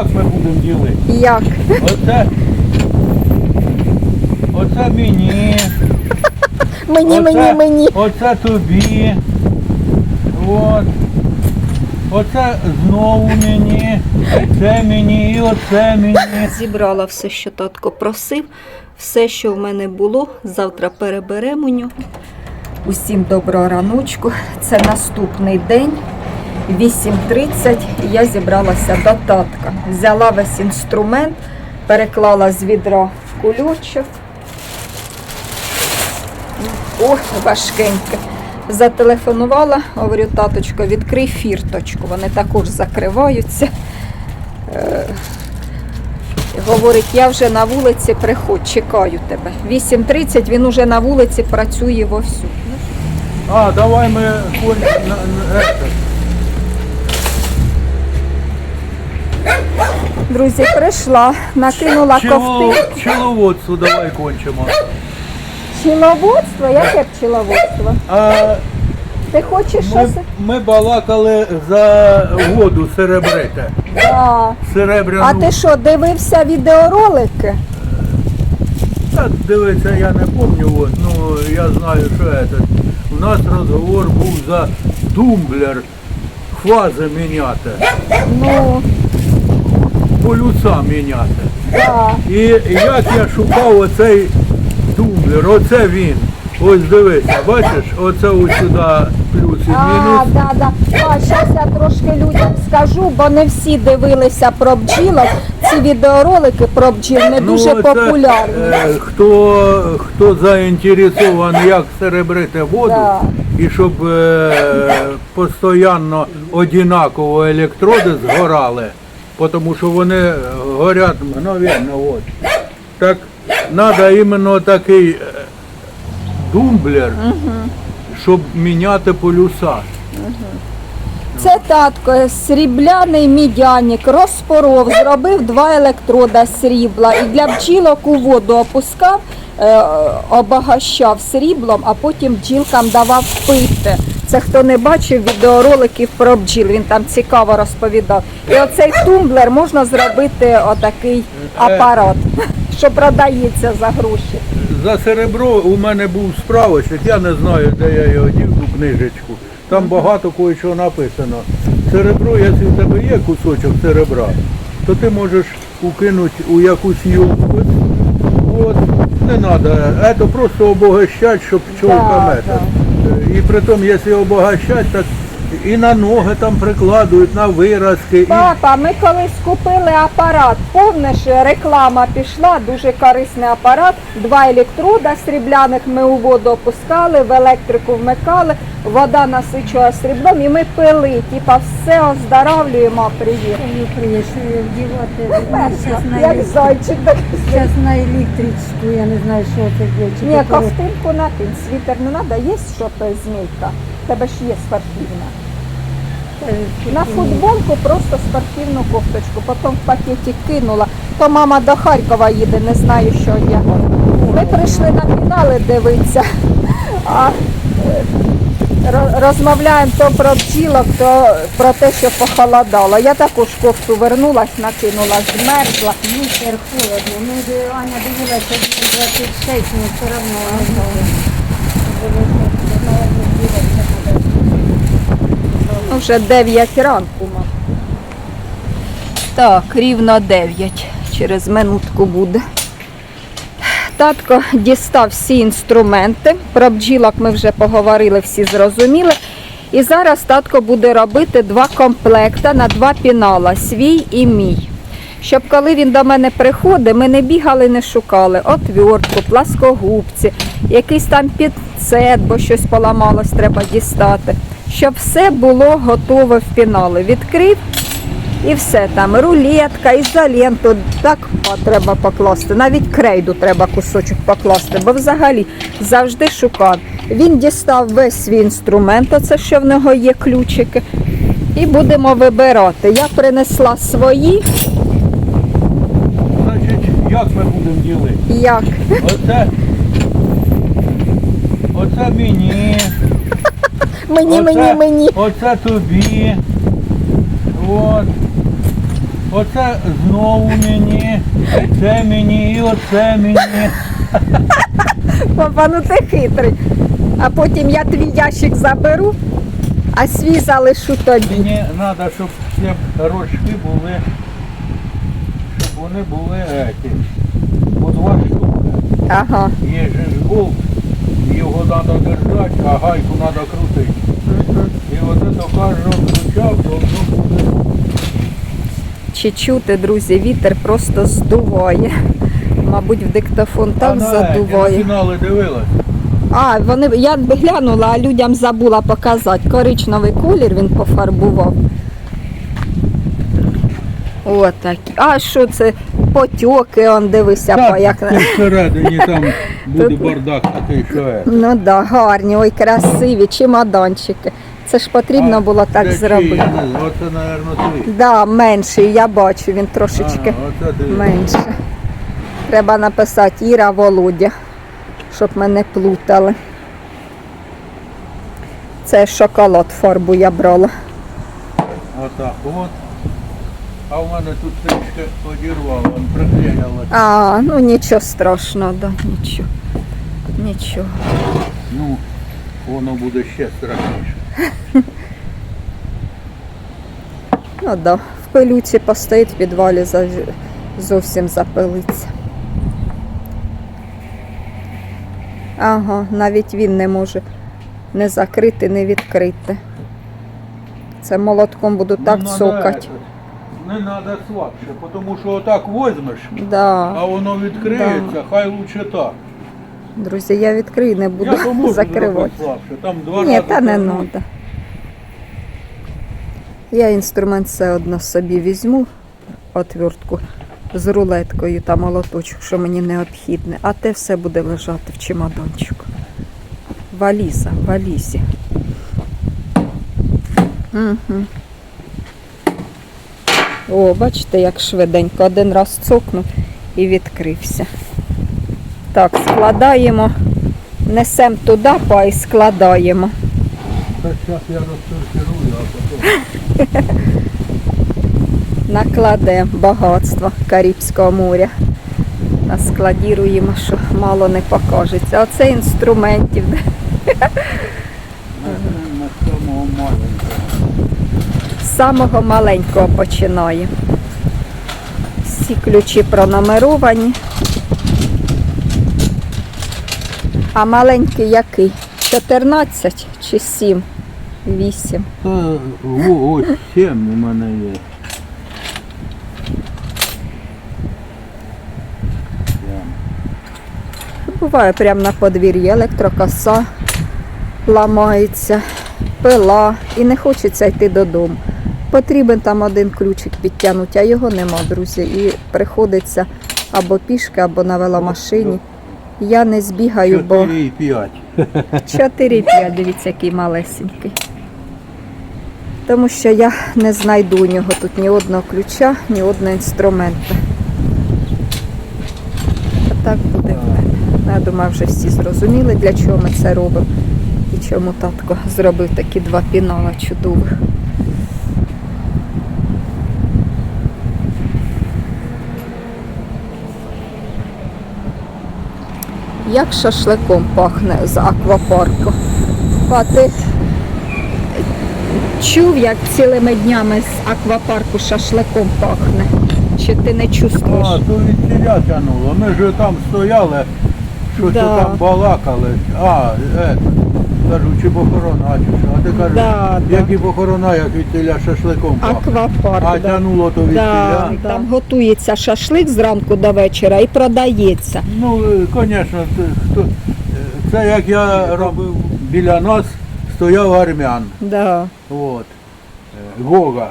як ми будемо ділити? Як? Оце. Оце мені. Мені, мені, мені. Оце тобі. От. Оце знову мені. Це мені і оце мені. Зібрала все, що татко просив, все, що в мене було. Завтра переберемо нього. Усім доброго раночку. Це наступний день. 8.30 я зібралася до татка. Взяла весь інструмент, переклала з відра в кульочок. Ох, важкеньке. Зателефонувала, говорю, таточко, відкрий фірточку. Вони також закриваються. Е, Говорить, я вже на вулиці, приходь, чекаю тебе. 8.30 він уже на вулиці працює вовсю. А, давай ми на, на, Друзі, прийшла, накинула Пчело, ковти. пчеловодство давай кончимо. Пчеловодство? Яке пчеловодство? А Ти хочеш ми, щось? ми балакали за воду серебрите. Да. Серебряну. А ти що, дивився відеоролики? Так, дивиться, я не пам'ятаю, от, ну я знаю, що этот. У нас розговор був за тумблер фази міняти, Ну, полюса міняти. да. І як я шукав оцей тумблер, оце він. Ось дивися, бачиш, оце ось сюди плюс і А, да, да. А, зараз я трошки людям скажу, бо не всі дивилися про бджілок. Ці відеоролики про бджіл не дуже це, популярні. е, хто, хто заінтересований, як серебрити воду, Да. і щоб е, постійно однаково електроди згорали, тому що вони горять мгновенно. От. Так треба іменно такий е, тумблер, щоб міняти полюса. Це татко, срібляний мідяник, розпоров, зробив два електрода срібла і для бджілок у воду опускав, е, обагащав сріблом, а потім бджілкам давав пити. Це хто не бачив відеороликів про бджіл, він там цікаво розповідав. І оцей тумблер можна зробити отакий апарат, що продається за гроші. За серебро у мене був справочник, я не знаю, де я його дів, ту книжечку. Там багато кое-чого написано. Серебро, якщо в тебе є кусочок серебра, то ти можеш укинути у якусь юбку. От, не треба, це просто обогащать, щоб пчелка Да, мета. І при тому, якщо обогащать, так і на ноги там прикладують, на виразки. І... Папа, ми колись купили апарат. Повне ж реклама пішла, дуже корисний апарат. Два електрода срібляних ми у воду опускали, в електрику вмикали, вода насичує сріблом і ми пили. Типа все оздоравлюємо, а привіт. Зараз на, Як зайчик. так. щас на електричку, я не знаю, що це чи Ні, ковтинку на тим, світер не треба, є що змійка. Тебе ж є спортивна. Е, На футболку просто спортивну кофточку, потім в пакеті кинула. То мама до Харкова їде, не знаю, що я. Ми прийшли на фінали дивитися, а е, розмовляємо то про бджілок, то про те, що похолодало. Я також кофту вернулась, накинула, змерзла. Вітер холодно. Ну, Аня дивилася, 26, ну все одно. не знаю. Ну, Вже 9 ранку. мам. Так, рівно 9. Через минутку буде. Татко дістав всі інструменти. Про бджілок ми вже поговорили, всі зрозуміли. І зараз татко буде робити два комплекта на два пінала свій і мій. Щоб коли він до мене приходить, ми не бігали, не шукали отвертку, пласкогубці, якийсь там підсет, бо щось поламалось, треба дістати. Щоб все було готове в пінали. Відкрив і все там. Рулетка, ізоленту, так треба покласти. Навіть крейду треба кусочок покласти, бо взагалі завжди шукав. Він дістав весь свій інструмент, оце що в нього є ключики. І будемо вибирати. Я принесла свої. Значить, як ми будемо ділити? Як? Оце, оце мені. Мені, мені, мені. Оце тобі. От. Оце знову мені, це мені, і оце мені. Папа, ну ти хитрий. А потім я твій ящик заберу, а свій залишу тобі. Мені треба, щоб ці рожки були, щоб вони були еті, по два штуки. Ага. Є же ж болт, його треба держати, а гайку треба крутити. І от це до кожного ключа должно бути. Чи чути, друзі, вітер просто здуває. Мабуть, в диктофон так А задуває. Фінали дивилась. А, вони я б глянула, а людям забула показати. Коричневий колір він пофарбував. Отакі. А що це? Потьоки, он дивися, по як. тут всередині там буде бардак такий, що е. Ну да, гарні, ой, красиві, чемоданчики. Це ж потрібно А, було так зробити. чиї? Оце, мабуть, твій. Да, менший, я бачу, він трошечки А, оце ти. менше. Треба написати Іра Володя, щоб мене плутали. Це шоколад фарбу я брала. Отак, от. А в мене тут трішки одірвало, приклеїло. А, ну нічого страшного, да, нічого. Нічого. Ну, воно буде ще страшніше. Ну да, в пилюці постоїть в підвалі, зовсім запилиться. Ага, навіть він не може не закрити, не відкрити. Це молотком буду так Ну, цокати. Не треба слабше, тому що отак возьмеш, Да. а воно відкриється, хай лучше так. Друзі, я відкрию, не буду Я то можу закривати. зробити слабше. Там два Ні, рази та не повернуть. треба. Я інструмент все одно собі візьму, отвертку з рулеткою та молоточок, що мені необхідне, а те все буде лежати в чемоданчику. Валіза, валізі. Угу. О, бачите, як швиденько. Один раз цокнув і відкрився. Так, складаємо. Несемо туди, па і складаємо. Та зараз я розсортирую, а потім. Накладе багатство Карибського моря. Наскладіруємо, що мало не покажеться. Оце інструментів. На самого маленького. З самого маленького починає. Всі ключі пронумеровані. А маленький який? 14 чи 7? 8. Та, о, ось сім у мене є. Буває прямо на подвір'ї електрокоса ламається, пила і не хочеться йти додому. Потрібен там один ключик підтягнути, а його нема, друзі. І приходиться або пішки, або на веломашині. Я не збігаю, бо Чотири і п'ять. 4,5, дивіться, який малесенький. Тому що я не знайду у нього тут ні одного ключа, ні одного інструмента. А так буде в мене. Ну, Я думаю, вже всі зрозуміли, для чого ми це робимо. І чому татко зробив такі два пінала чудових. Як шашликом пахне з аквапарку. А ти чув, як цілими днями з аквапарку шашликом пахне? Чи ти не чувствуєш? А, то від тіля тянуло. Ми ж там стояли, щось Да. там балакали. А, е, кажу, чи похорона, чи що. А ти кажеш, Да, да. які похорона, як від тіля шашликом пахне. Аквапарк. А да. тянуло то від Да, тіля. Там готується шашлик зранку до вечора і продається. Ну, звісно, хто, е, це як я робив біля нас, стояв армян. Да. Вот. Э, Гога.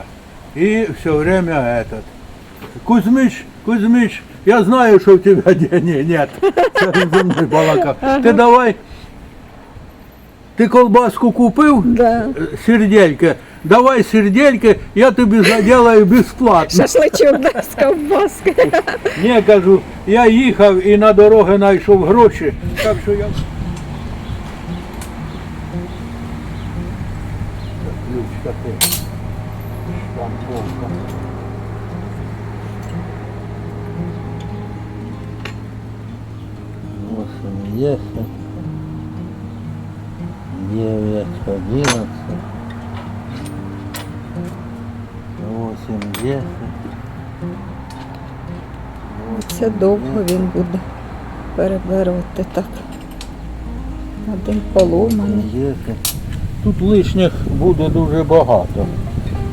И все время этот. Кузьмич, Кузьмич, я знаю, что у тебя денег нет. Зі мною балакав. Ти давай. Ты колбаску купил? Да. Серделька. Давай серделька, я тебе заделаю бесплатно. Шашлачок да, з ковбаски. Ні, кажу, я ехал и на дороге нашел гроші. Так що я. Ключка ти. Штамповка. Ось вони є. 9, 11, 8, 10. Це довго він буде перебирати так. Один поломаний. Тут лишніх буде дуже багато.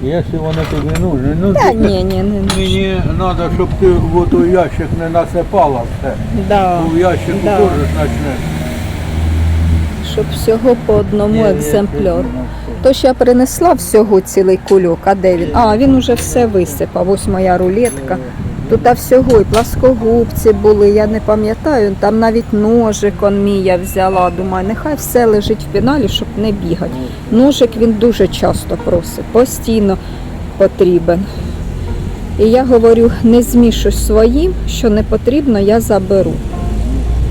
Якщо вони тобі нужні, ну Та, ти, ні, ні, мені треба, щоб ти в той ящик не насипала все. Да. Бо в ящику да. теж почнеш. Щоб всього по одному екземпляру. ти- ну, То ж я принесла всього цілий кульок, а де він? А, він уже все висипав. Ось моя рулетка. Тут всього і пласкогубці були, я не пам'ятаю, там навіть ножик он мій я взяла. Думаю, нехай все лежить в піналі, щоб не бігати. Ножик він дуже часто просить, постійно потрібен. І я говорю, не змішуй своїм, що не потрібно, я заберу.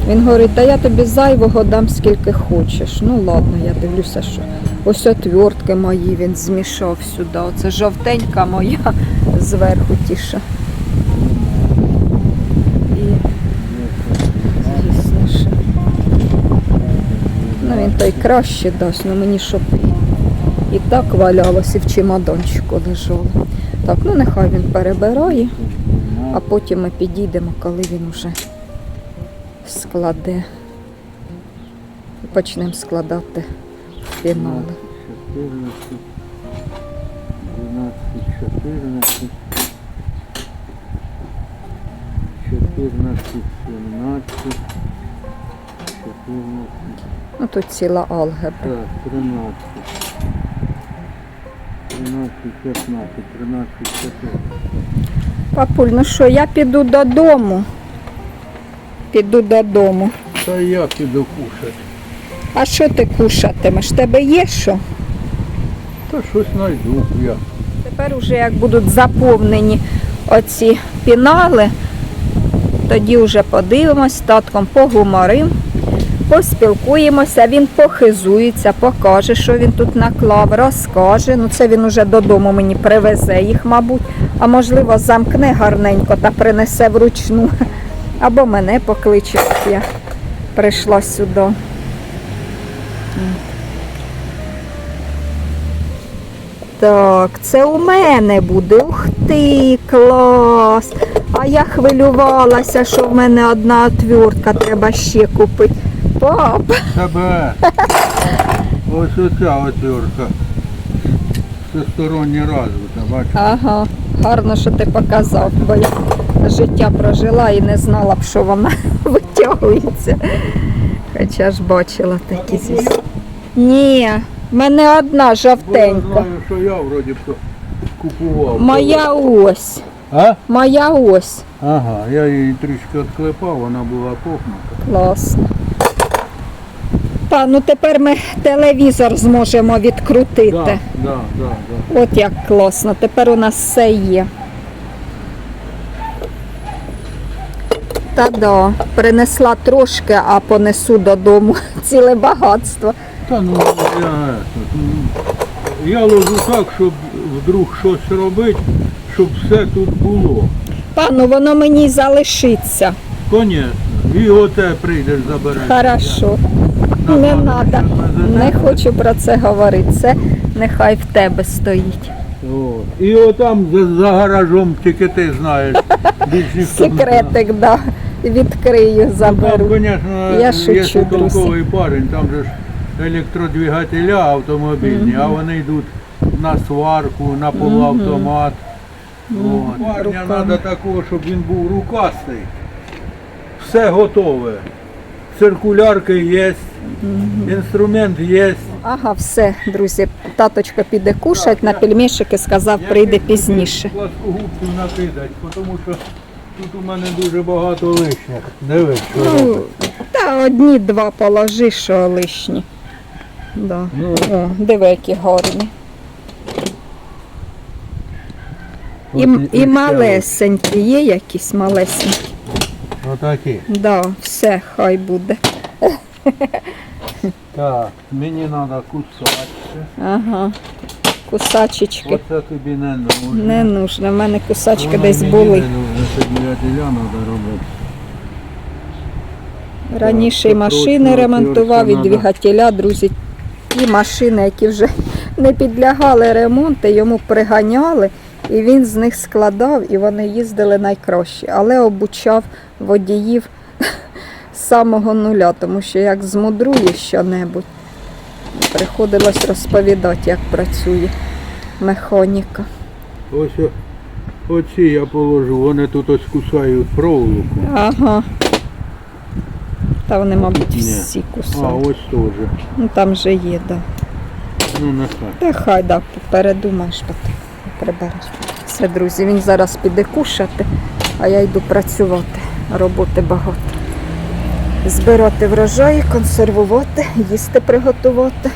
Він говорить, та я тобі зайвого дам скільки хочеш. Ну ладно, я дивлюся, що ось отвертки мої він змішав сюди. Оце жовтенька моя зверху тіша. Ну він той краще дасть, ну мені щоб і, так валялось, і в чемоданчику лежало. Так, ну нехай він перебирає, а потім ми підійдемо, коли він уже складе. І почнемо складати в фінали. 14, 12, 14, 14, 17, 14, Ну тут ціла алгебра. так, 13, 13, 15, 13, 14. Папуль, ну що, я піду додому. Піду додому. Та я піду кушати. А що ти кушатимеш? Тебе є що? Та щось знайду я. Тепер уже як будуть заповнені оці пінали, тоді вже подивимось, з татком поговоримо, поспілкуємося, він похизується, покаже, що він тут наклав, розкаже. Ну це він уже додому мені привезе їх, мабуть, а можливо замкне гарненько та принесе вручну. Або мене покличе, як я прийшла сюди. Так, це у мене буде. Ух ти, клас. А я хвилювалася, що в мене одна отвертка треба ще купити. Пап, Тебе. Ось оця отвертка. Всесторонньо розвита, бачиш? ага, гарно, що ти показав, бо я життя прожила і не знала б, що вона витягується. Хоча ж бачила такі звісно. Ні, в мене одна жовтенька. знаю, що я вроді б купував. Моя ось. А? Моя ось. Ага, я її трішки відклепав, вона була похнута. Класно. Та, ну тепер ми телевізор зможемо відкрутити. Да, да, да, да. От як класно, тепер у нас все є. Та да, принесла трошки, а понесу додому ціле багатство. Та ну я, я ложу так, щоб вдруг щось робити, щоб все тут було. Пану, воно мені залишиться. Звісно. І оте прийдеш забереш. Хорошо. Я Не треба. Не хочу про це говорити. Це нехай в тебе стоїть. О, І отам за, за гаражом тільки ти знаєш. Секретик, да. Відкрию, Ну, Там, заберу. звісно, Я шучу, якщо друзі. парень, там же ж електродвигателя автомобільні, а вони йдуть на сварку, на полуавтомат. От. Парня треба такого, щоб він був рукастий. Все готове. Циркулярки є, інструмент є. Ага, все, друзі. Таточка піде кушать на пельмешики, сказав, прийде пізніше. Пласкогубців накидати, тому що тут у мене дуже багато лишніх. Дивись, що Ну, робить. та одні-два положи, що лишні. Да. Ну. О, диви, які гарні. І, От і ще малесенькі, є якісь малесенькі. ось. Отакі. Да, все, хай буде. Так, мені треба кусати. Ага. Кусачечки. Оце тобі не нужно. Не нужно, в мене кусачки Воно десь мені були. Не нужно, треба робити. Раніше і машини ремонтував, і двигателя, друзі. І машини, які вже не підлягали ремонту, йому приганяли, і він з них складав, і вони їздили найкраще. Але обучав водіїв з самого нуля, тому що як змудрує що-небудь, приходилось розповідати, як працює механіка. Ось оці я положу, вони тут ось кусають проволоку. Ага. Та вони, мабуть, всі А, ось теж. Ну там же є, так. Да. Ну нехай. Та хай да, передумаєш потім прибереш. Все, друзі, він зараз піде кушати, а я йду працювати. Роботи багато. Збирати врожаї, консервувати, їсти приготувати.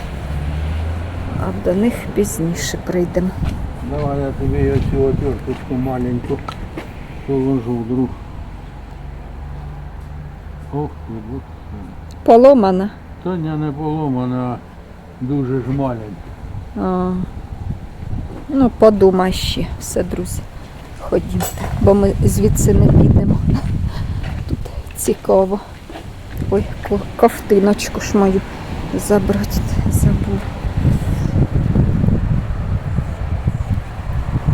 А до них пізніше прийдемо. Давай я тобі оцю отверточку маленьку положу вдруг. Ох, ти. Поломана. Та ні, не поломана, а дуже ж маленька. А. Ну, подумай ще. Все, друзі. Ходімте, бо ми звідси не підемо. Тут цікаво. Ой, ко- ковтиночку ж мою забрати забув.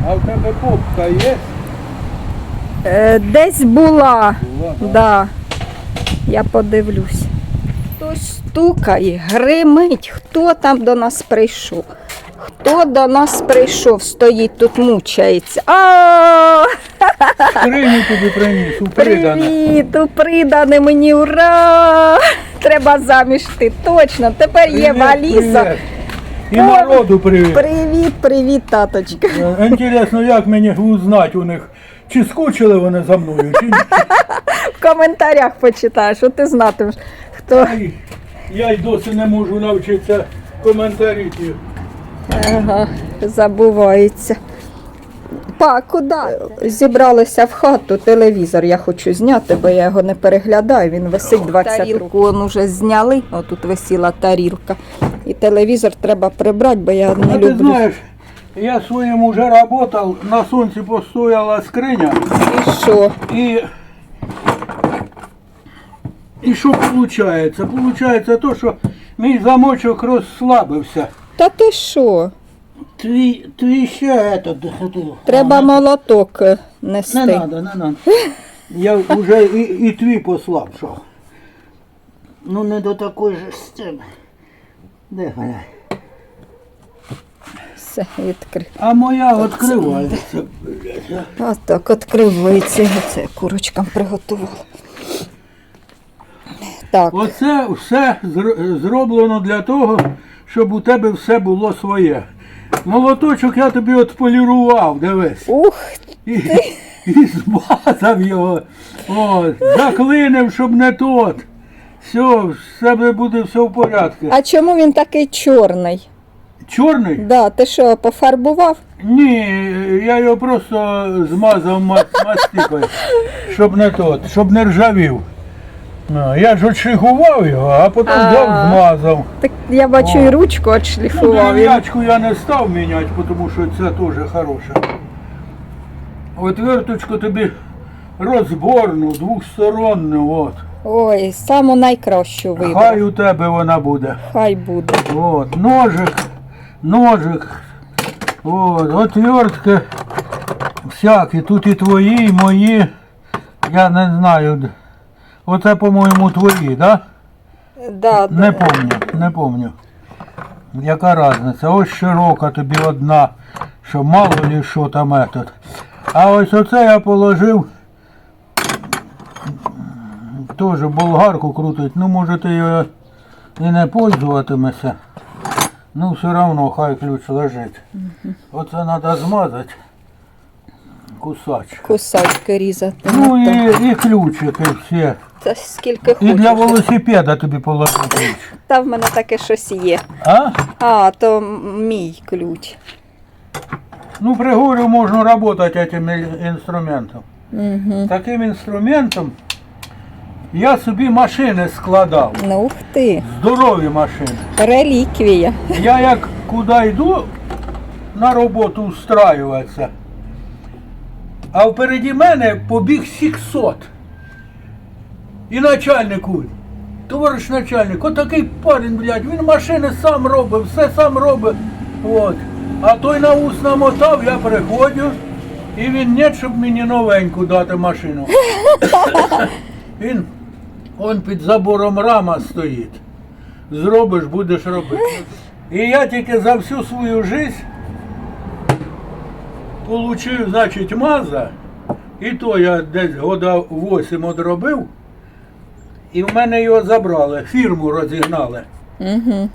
А в тебе попка є? Е, десь була. Була? Да. Я подивлюсь. Хтось стукає, гримить. Хто там до нас прийшов? Хто до нас прийшов, стоїть тут, мучається. А! Скриню тобі приніс, у придане. Привіт, у придане мені ура! Треба заміж ти, точно. Тепер є Привіт, валіза. привіт. І народу привіт. Привіт, привіт, таточка. Е, Інтересно, як мені узнати у них, чи скучили вони за мною, чи ні. В коментарях почитаєш, що ти знатимеш, хто. Ай, Я й досі не можу навчитися коментарі. ті. Ага, забувається. Па, куди? Зібралися в хату, телевізор я хочу зняти, бо я його не переглядаю, він висить 20 Тарілку он уже зняли, отут висіла тарілка. І телевізор треба прибрати, бо я не А ти люблю. знаєш, я своїм уже работал, на сонці постояла скриня, І що? і, і що виходить? Виходить то, що мій замочок розслабився. Та ти що? Твій, твій ще этот, Треба молоток е, Не нести. надо, не надо. Я вже і, і твій послабшав. Ну не до такої ж стіни. Де вона? Все, відкрив. А моя відкривається. блядь, а. Так відкривається. я курочкам приготувала. Так, Оце все зр- зроблено для того, щоб у тебе все було своє. Молоточок я тобі отполірував, дивись. ух, І, і змазав його. От, заклинив, щоб не тот. Все, все буде все в порядку. а чому він такий чорний? Чорний? Да, ти що, пофарбував? Ні, я його просто змазав ма- мастикою, щоб не тот, щоб не ржавів. Я ж отшліфував його, а потім А. взяв, змазав. Так я бачу і ручку Ну, відшліфував. і- дерев'ячку я не став міняти, тому що це теж хороше. Отверточку тобі розборну, двохсторонню, от. Ой, саму найкращу вибрав. Хай у тебе вона буде. Хай буде. От, ножик, ножик, от, отвертки всякі, тут і твої, і мої, я не знаю. Оце, по-моєму, твої, да? Да, Не да. помню, не помню. Яка різниця? Ось широка тобі одна, що мало ли що там етот. А ось оце я положив. Теж болгарку крутить. Ну може ти його і не пользуватимешся. Ну все одно хай ключ лежить. Оце треба змазати. Кусач. Кусачки різати. Ну і, і ключики всі. Це скільки І для велосипеда тобі положив ключ. Та в мене таке щось є. А? А, то мій ключ. Ну, при горю можно работать этим ин- инструментом. Угу. Таким інструментом я собі машини складав. Ну, ух ти. Здорові машини. Реліквія. Я як куди йду на роботу встраюватися, а впереді мене побіг 600. І начальнику, товариш начальник, отакий парень, блядь, він машини сам робить, все сам робить. От. А той на ус намотав, я приходжу, і він не, щоб мені новеньку дати машину. він он під забором рама стоїть. Зробиш, будеш робити. І я тільки за всю свою життя получив, значить, маза, і то я десь года 8 одробив, і в мене його забрали, фірму розігнали. Угу.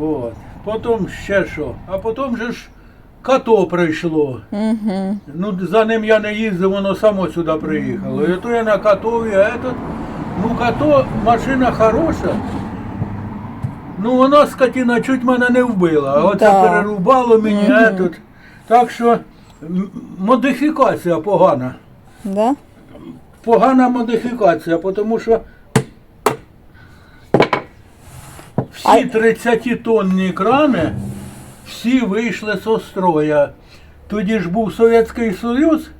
От. Потім ще що. А потім же ж като прийшло. Угу. Ну, за ним я не їздив, воно само сюди приїхало. І то я на катові, а этот, ну като машина хороша. Ну вона скотина чуть мене не вбила, а оце Да. перерубало мені этот. Так що м- модифікація погана. Да? Погана модифікація, тому що всі 30 тонні крани, всі вийшли з строя. Тоді ж був Совєтський Союз,